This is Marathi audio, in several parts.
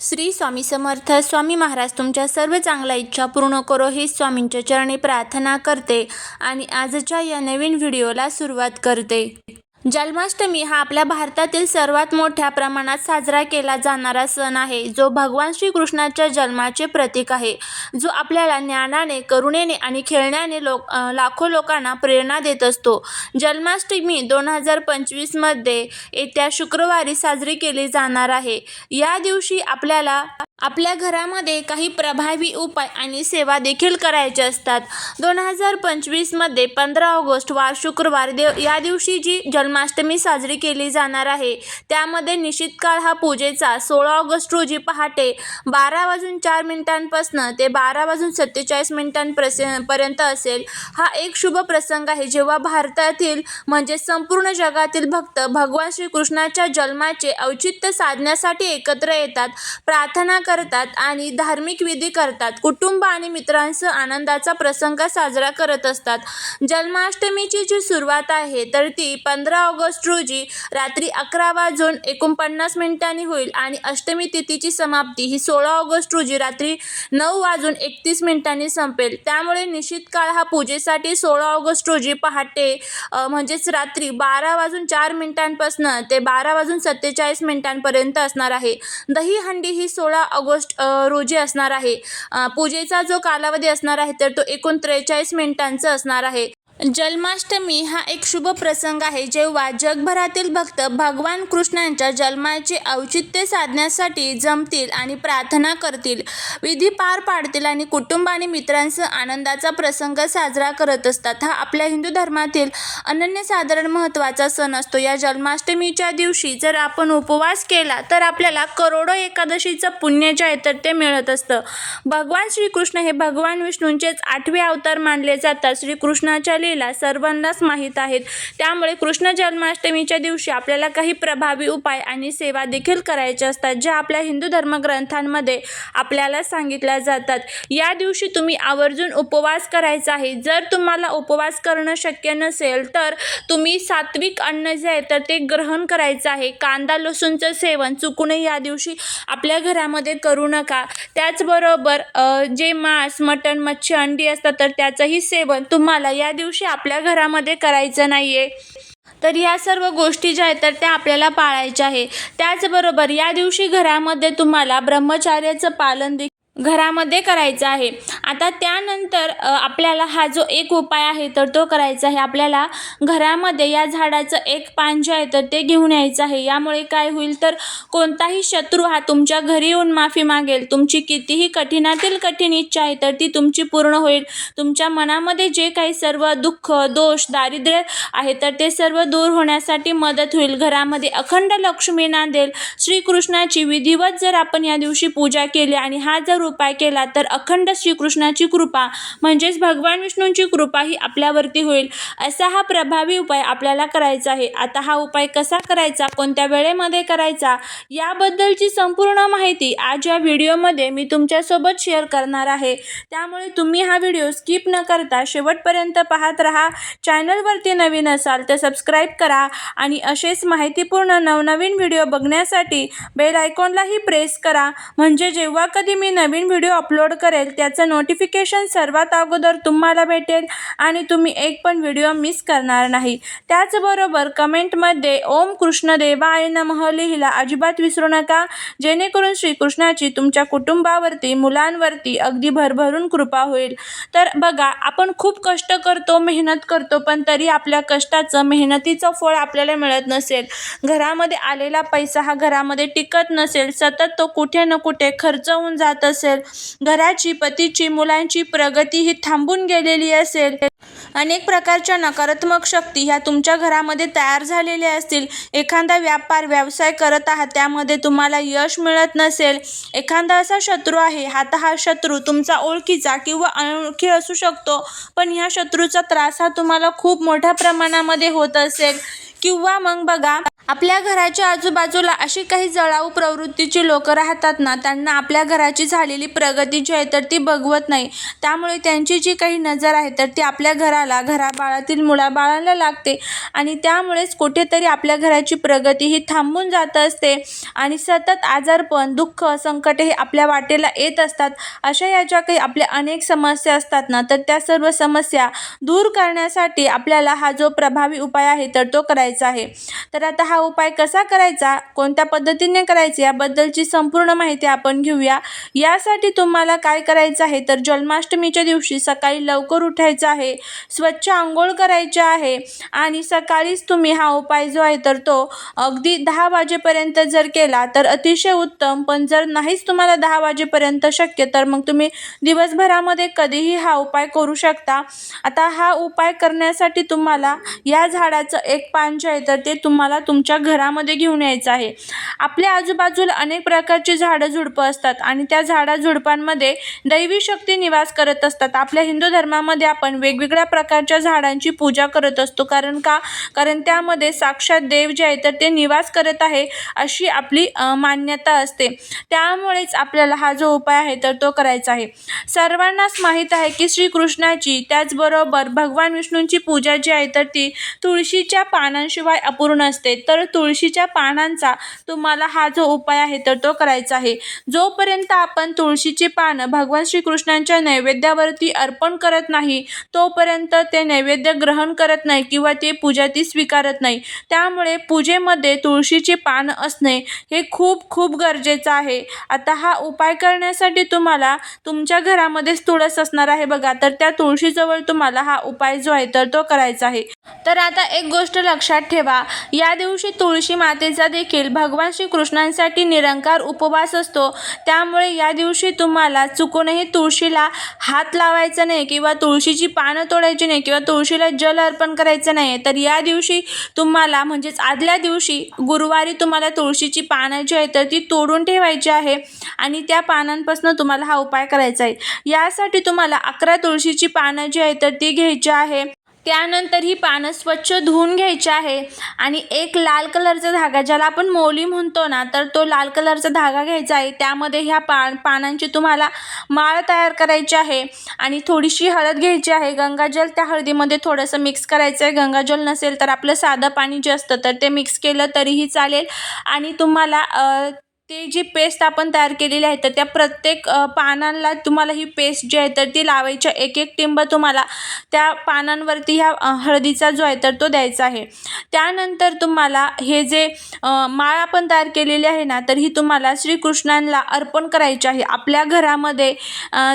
श्री स्वामी समर्थ स्वामी महाराज तुमच्या सर्व चांगल्या इच्छा पूर्ण करो ही स्वामींच्या चरणी प्रार्थना करते आणि आजच्या या नवीन व्हिडिओला सुरुवात करते. जन्माष्टमी हा आपल्या भारतातील सर्वात मोठ्या प्रमाणात साजरा केला जाणारा सण आहे. जो भगवान श्रीकृष्णाच्या जन्माचे प्रतीक आहे. जो आपल्याला ज्ञानाने करुणेने आणि खेळण्याने लोक लाखो लोकांना प्रेरणा देत असतो. जन्माष्टमी दोन हजार पंचवीसमध्ये येत्या शुक्रवारी साजरी केली जाणार आहे. या दिवशी आपल्याला आपल्या घरामध्ये काही प्रभावी उपाय आणि सेवा देखील करायचे असतात. दोन हजार पंचवीसमध्ये पंधरा ऑगस्ट वार शुक्रवार देव या दिवशी जी जन्माष्टमी साजरी केली जाणार आहे त्यामध्ये निश्चित काळ हा पूजेचा सोळा ऑगस्ट रोजी पहाटे बारा वाजून चार मिनिटांपासनं ते बारा वाजून सत्तेचाळीस मिनिटांप्रस पर्यंत असेल. हा एक शुभ प्रसंग आहे जेव्हा भारतातील म्हणजे संपूर्ण जगातील भक्त भगवान श्रीकृष्णाच्या जन्माचे औचित्य साधण्यासाठी एकत्र येतात. प्रार्थना करतात आणि धार्मिक विधी करतात. कुटुंब आणि मित्रांसह आनंदाचा प्रसंग साजरा करत असतात. जन्माष्टमीची जी सुरुवात आहे तर ती पंधरा ऑगस्ट रोजी रात्री अकरा वाजून एकोणपन्नास मिनिटांनी होईल आणि अष्टमी तिथीची समाप्ती ही सोळा ऑगस्ट रोजी रात्री नऊ वाजून एकतीस मिनिटांनी संपेल. त्यामुळे निश्चित काळ हा पूजेसाठी सोळा ऑगस्ट रोजी पहाटे म्हणजेच रात्री बारा वाजून चार मिनिटांपासून ते बारा वाजून सत्तेचाळीस मिनिटांपर्यंत असणार आहे. दहीहंडी ही सोळा ऑगस्ट रोजी असणार आहे. पूजेचा जो कालावधी असणार आहे तर तो एकूण त्रेचाळीस मिनिटांचा असणार आहे. जन्माष्टमी हा एक शुभ प्रसंग आहे जेव्हा जगभरातील भक्त भगवान कृष्णांच्या जन्माचे औचित्य साधण्यासाठी जमतील आणि प्रार्थना करतील. विधी पार पाडतील आणि कुटुंब आणि मित्रांसह आनंदाचा प्रसंग साजरा करत असतात. हा आपल्या हिंदू धर्मातील अनन्यसाधारण महत्त्वाचा सण असतो. या जन्माष्टमीच्या दिवशी जर आपण उपवास केला तर आपल्याला करोडो एकादशीचं पुण्य जे आहे तर ते मिळत असतं. भगवान श्रीकृष्ण हे भगवान विष्णूंचेच आठवे अवतार मानले जातात. श्रीकृष्णाच्या लीला सर्वांनाच माहीत आहेत. त्यामुळे कृष्ण जन्माष्टमीच्या दिवशी आपल्याला काही प्रभावी उपाय आणि सेवा देखील करायच्या असतात ज्या आपल्या हिंदू धर्मग्रंथांमध्ये आपल्याला सांगितल्या जातात. या दिवशी तुम्ही आवर्जून उपवास करायचा आहे. जर तुम्हाला उपवास करणं शक्य नसेल तर तुम्ही सात्विक अन्न जे आहे तर ते ग्रहण करायचं आहे. कांदा लसूणचं सेवन चुकूनही या दिवशी आपल्या घरामध्ये करू नका. त्याचबरोबर जे मांस मटण मच्छी अंडी असतात तर त्याचंही सेवन तुम्हाला या दिवशी आपल्या घरामध्ये करायचं नाही आहे तर या सर्व गोष्टी ज्या आहेत तर त्या आपल्याला पाळायच्या आहे. त्याचबरोबर या दिवशी घरामध्ये तुम्हाला ब्रह्मचार्याचं पालन देखील घरामध्ये करायचं आहे. आता त्यानंतर आपल्याला हा जो एक उपाय आहे तर तो करायचा आहे. आपल्याला घरामध्ये या झाडाचं एक पान जे आहे तर ते घेऊन यायचं आहे. यामुळे काय होईल तर कोणताही शत्रू हा तुमच्या घरी येऊन माफी मागेल. तुमची कितीही कठीणातील कठीण इच्छा आहे तर ती तुमची पूर्ण होईल. तुमच्या मनामध्ये जे काही सर्व दुःख दोष दारिद्र्य आहे तर ते सर्व दूर होण्यासाठी मदत होईल. घरामध्ये अखंड लक्ष्मी नांदेल. श्रीकृष्णाची विधिवत जर आपण या दिवशी पूजा केली आणि हा जर उपाय केला तर अखंड श्रीकृष्णाची कृपा म्हणजेच भगवान विष्णूंची कृपा ही आपल्यावरती होईल. असा हा प्रभावी उपाय आपल्याला करायचा आहे. आता हा उपाय कसा करायचा कोणत्या वेळेमध्ये करायचा याबद्दलची संपूर्ण माहिती आज या व्हिडिओमध्ये मी तुमच्यासोबत शेअर करणार आहे. त्यामुळे तुम्ही हा व्हिडिओ स्किप न करता शेवटपर्यंत पाहत राहा. चॅनलवरती नवीन असाल तर सबस्क्राईब करा आणि असेच माहितीपूर्ण नवनवीन व्हिडिओ बघण्यासाठी बेल आयकॉनलाही प्रेस करा. म्हणजे जेव्हा कधी मी नवीन व्हिडिओ अपलोड करेल त्याचं नोटिफिकेशन सर्वात अगोदर तुम्हाला भेटेल आणि तुम्ही एक पण व्हिडिओ मिस करणार नाही. त्याचबरोबर कमेंटमध्ये ओम कृष्णदेवाय नमः लिहिला अजिबात विसरू नका. जेणेकरून श्रीकृष्णाची तुमच्या कुटुंबावरती मुलांवरती अगदी भरभरून कृपा होईल. तर बघा आपण खूप कष्ट करतो मेहनत करतो पण तरी आपल्या कष्टाचं मेहनतीचं फळ आपल्याला मिळत नसेल. घरामध्ये आलेला पैसा हा घरामध्ये टिकत नसेल. सतत तो कुठे ना कुठे खर्च होऊन जात असेल. घराची पतीची मुलांची प्रगती ही थांबून गेलेली असेल. अनेक प्रकारच्या नकारात्मक शक्ती ह्या तुमच्या घरामध्ये तयार झालेल्या असतील. एखादा व्यापार व्यवसाय करत आहात त्यामध्ये तुम्हाला यश मिळत नसेल. एखादा असा शत्रू आहे आता हा शत्रू तुमचा ओळखीचा किंवा अनोळखी असू शकतो पण ह्या शत्रूचा त्रास हा तुम्हाला खूप मोठ्या प्रमाणामध्ये होत असेल. किंवा मग बघा आपल्या घराच्या आजूबाजूला अशी काही जळाऊ प्रवृत्तीची लोक राहतात ना त्यांना आपल्या घराची झालेली प्रगती जी आहे तर ती बघवत नाही. त्यामुळे त्यांची जी काही नजर आहे तर ती आपल्या घराला घराबाळातील मुलाबाळांना लागते आणि त्यामुळेच कुठेतरी आपल्या घराची प्रगती ही थांबून जात असते आणि सतत आजारपण दुःख संकट हे आपल्या वाटेला येत असतात. अशा या ज्या काही आपल्या अनेक समस्या असतात ना तर त्या सर्व समस्या दूर करण्यासाठी आपल्याला हा जो प्रभावी उपाय आहे तर तो करायचा आहे. तर आता हा उपाय कसा करायचा? कोणत्या पद्धतीने करायचा? याबद्दलची संपूर्ण माहिती आपण घेऊया. यासाठी तुम्हाला काय करायचं आहे? तर जन्माष्टमीच्या दिवशी सकाळी लवकर उठायचं आहे. स्वच्छ आंघोळ करायचे आहे. आणि सकाळीच तुम्ही हा उपाय जो आहे तर तो अगदी दहा वाजेपर्यंत जर केला तर अतिशय उत्तम. पण जर नाहीच तुम्हाला दहा वाजेपर्यंत शक्य तर मग तुम्ही दिवसभरामध्ये कधीही हा उपाय करू शकता. आता हा उपाय करण्यासाठी तुम्हाला या झाडाचं एक पान जे आहे तर ते तुम्हाला तुमच्या घरामध्ये घेऊन यायचं आहे. आपल्या आजूबाजूला अनेक प्रकारची झाडं झुडपं असतात आणि त्या झाडा झुडपांमध्ये दैवी शक्ती निवास करत असतात. आपल्या हिंदू धर्मामध्ये आपण वेगवेगळ्या प्रकारच्या झाडांची पूजा करत असतो. कारण का? कारण त्यामध्ये साक्षात देव जे आहे तर ते निवास करत आहे अशी आपली मान्यता असते. त्यामुळेच आपल्याला हा जो उपाय आहे तर तो करायचा आहे. सर्वांनाच माहीत आहे की श्रीकृष्णाची त्याचबरोबर भगवान विष्णूंची पूजा जी आहे तर ती तुळशीच्या पानां पानांशिवाय अपूर्ण असते. तर तुळशीच्या पानांचा तुम्हाला हा जो उपाय आहे तर तो करायचा आहे. जोपर्यंत आपण तुळशीची पानं भगवान श्रीकृष्णांच्या नैवेद्यावरती अर्पण करत नाही तोपर्यंत ते नैवेद्य ग्रहण करत नाही किंवा ते पूजा ती स्वीकारत नाही. त्यामुळे पूजेमध्ये तुळशीची पानं असणे हे खूप खूप गरजेचं आहे. आता हा उपाय करण्यासाठी तुम्हाला तुमच्या घरामध्येच तुळस असणार आहे बघा. तर त्या तुळशीजवळ तुम्हाला हा उपाय जो आहे तर तो करायचा आहे. तर आता एक गोष्ट लक्षात ठेवा. या दिवशी तुळशी मातेचा देखील भगवान श्रीकृष्णांसाठी निरंकार उपवास असतो. त्यामुळे या दिवशी तुम्हाला चुकूनही तुळशीला हात लावायचा नाही किंवा तुळशीची पानं तोडायची नाही किंवा तुळशीला जल अर्पण करायचं नाही. तर या दिवशी तुम्हाला म्हणजेच आदल्या दिवशी गुरुवारी तुम्हाला तुळशीची पानं जी आहे तर ती तोडून ठेवायची आहे आणि त्या पानांपासून तुम्हाला हा उपाय करायचा आहे. यासाठी तुम्हाला अकरा तुळशीची पानं जी आहे तर ती घ्यायची आहे. त्यानंतर ही पानं स्वच्छ धुवून घ्यायची आहे. आणि एक लाल कलरचा धागा ज्याला आपण मोली म्हणतो ना तर तो लाल कलरचा धागा घ्यायचा आहे. त्यामध्ये ह्या पा पानांची तुम्हाला माळ तयार करायची आहे. आणि थोडीशी हळद घ्यायची आहे. गंगाजल त्या हळदीमध्ये थोडंसं मिक्स करायचं आहे. गंगाजल नसेल तर आपलं साधं पाणी जे असतं तर ते मिक्स केलं तरीही चालेल. आणि तुम्हाला ते जी पेस्ट आपण तयार केलेली आहे तर त्या प्रत्येक पानांला पानांना तुम्हाला ही पेस्ट जी आहे तर ती लावायच्या एक एक टिंब तुम्हाला त्या पानांवरती ह्या हळदीचा जो आहे तर तो द्यायचा आहे. त्यानंतर तुम्हाला हे जे माळ आपण तयार केलेली आहे ना तर ही तुम्हाला श्रीकृष्णांना अर्पण करायची आहे. आपल्या घरामध्ये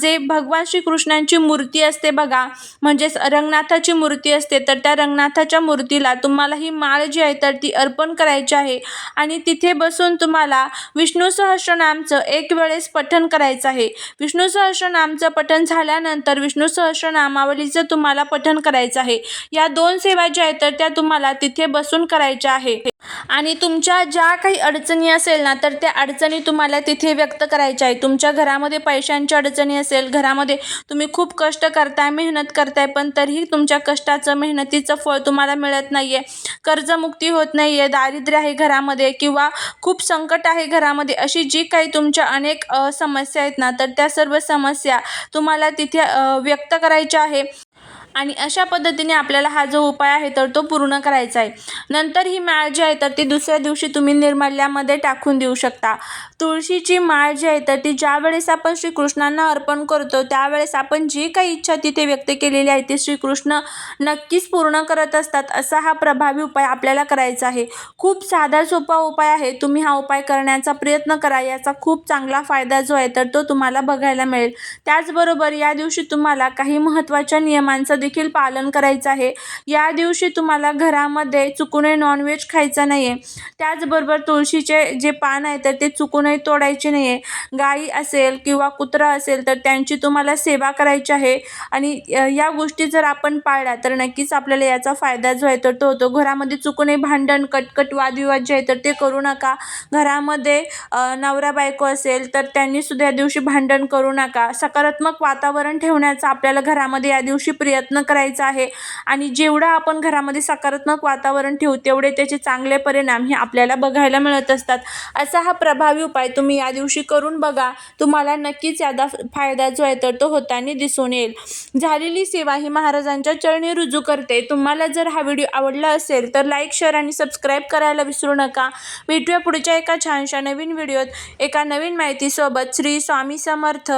जे भगवान श्रीकृष्णांची मूर्ती असते बघा म्हणजेच रंगनाथाची मूर्ती असते तर त्या रंगनाथाच्या मूर्तीला तुम्हाला ही माळ जी आहे तर ती अर्पण करायची आहे. आणि तिथे बसून तुम्हाला विष्णू सहस्रनामचं एक वेळेस पठण करायचं आहे. विष्णू सहस्रनामचं पठण झाल्यानंतर विष्णू सहस्रनामावलीचं तुम्हाला पठण करायचं आहे. या दोन सेवा ज्या आहेत तर त्या तुम्हाला तिथे बसून करायच्या आहे. आणि तुमच्या ज्या काही अडचणी असेल ना तर त्या अडचणी तुम्हाला तिथे व्यक्त करायच्या आहे तुमच्या घरामध्ये पैशांची अडचणी असेल घरामध्ये तुम्ही खूप कष्ट करताय मेहनत करताय पण तरीही तुमच्या कष्टाचं मेहनतीचं फळ तुम्हाला मिळत नाही आहे कर्जमुक्ती होत नाही आहे दारिद्र्य आहे घरामध्ये किंवा खूप संकट आहे घरामध्ये अशी जी काही तुमच्या अनेक समस्या आहेत ना तर त्या सर्व समस्या तुम्हाला तिथे व्यक्त करायच्या आहे. आणि अशा पद्धतीने आपल्याला हा जो उपाय आहे तर तो पूर्ण करायचा आहे. नंतर ही माळ जी आहे तर ती दुसऱ्या दिवशी तुम्ही निर्माल्यामध्ये टाकून देऊ शकता. तुळशीची माळ जी आहे तर ती ज्या वेळेस आपण श्रीकृष्णांना अर्पण करतो त्यावेळेस आपण जी काही इच्छा तिथे व्यक्त केलेली आहे ती श्रीकृष्ण नक्कीच पूर्ण करत असतात असा हा प्रभावी उपाय आपल्याला करायचा आहे. खूप साधा सोपा उपाय आहे तुम्ही हा उपाय करण्याचा प्रयत्न करा याचा खूप चांगला फायदा जो आहे तर तो तुम्हाला बघायला मिळेल. त्याचबरोबर या दिवशी तुम्हाला काही महत्त्वाच्या नियमांचं देखील पालन करायचं आहे. या दिवशी तुम्हाला घरामध्ये चुकूने नॉनव्हेज खायचं नाही आहे त्याचबरोबर तुळशीचे जे पान आहे तर ते चुकूने नाही तोडायची नाही आहे गाई असेल किंवा कुत्रा असेल तर त्यांची तुम्हाला सेवा करायची आहे. आणि या गोष्टी जर आपण पाळल्या तर नक्कीच आपल्याला याचा फायदा जो आहे तर तो होतो घरामध्ये चुकूनही भांडण कटकट वादविवाद जे आहे तर ते करू नका. घरामध्ये नवरा बायको असेल तर त्यांनी सुद्धा या दिवशी भांडण करू नका. सकारात्मक वातावरण ठेवण्याचा आपल्याला घरामध्ये या दिवशी प्रयत्न करायचा आहे. आणि जेवढं आपण घरामध्ये सकारात्मक वातावरण ठेवू तेवढे त्याचे चांगले परिणाम हे आपल्याला बघायला मिळत असतात. असा हा प्रभावी उपाय तुम्ही या दिवशी करून बघा. तुम्हाला नक्कीच याचा फायदा जो आहे तर तो होताना दिसून येईल. झालेली सेवा ही महाराजांच्या चरणी रुजू करते. तुम्हाला जर हा व्हिडिओ आवडला असेल तर लाईक शेअर आणि सबस्क्राईब करायला विसरू नका. भेटूया पुढच्या एका छानशा नवीन व्हिडिओत. एका नवीन माहितीसोबत श्री स्वामी समर्थ.